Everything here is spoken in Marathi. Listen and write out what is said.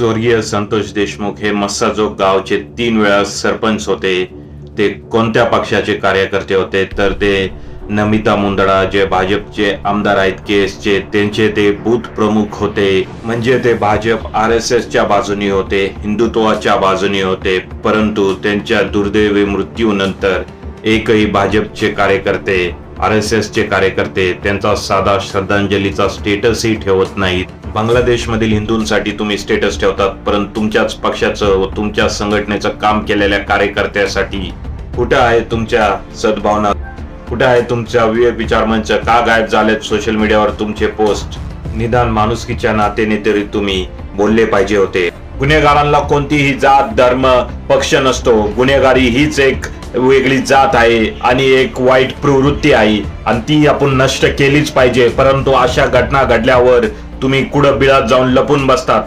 स्वर्गीय संतोष देशमुख हे मस्साजोग गावचे तीन वेळा सरपंच होते. ते कोणत्या पक्षाचे कार्यकर्ते होते? तर ते नमिता मुंदडा जे भाजपचे आमदार आहेत केसचे त्यांचे ते बूथ प्रमुख होते. म्हणजे ते भाजप आर एस एसच्या बाजूनी होते हिंदुत्वाच्या बाजूनी होते. परंतु त्यांच्या दुर्दैवी मृत्यूनंतर एकही भाजपचे कार्यकर्ते आर एस एसचे कार्यकर्ते त्यांचा साधा श्रद्धांजलीचा स्टेटसही ठेवत नाहीत. बांगलादेशमधील हिंदूंसाठी तुम्ही स्टेटस ठेवतात परंतु तुमच्याच पक्षाचं व तुमच्या संघटनेचं काम केलेल्या कार्यकर्त्यासाठी कुठं आहे तुमच्या सद्भावना? कुठं आहे तुमच्या विवेक विचार मंच का गायब झालेत सोशल मीडियावर तुमचे पोस्ट? निदान माणुसकीच्या नात्याने तरी तुम्ही बोलले पाहिजे होते. गुन्हेगारांना कोणतीही जात धर्म पक्ष नसतो. गुन्हेगारी हीच एक वेगळी जात आहे आणि एक वाईट प्रवृत्ती आहे. आणि ती आपण नष्ट केलीच पाहिजे. परंतु अशा घटना घडल्यावर तुम्ही कुठं बिळात जाऊन लपून बसतात?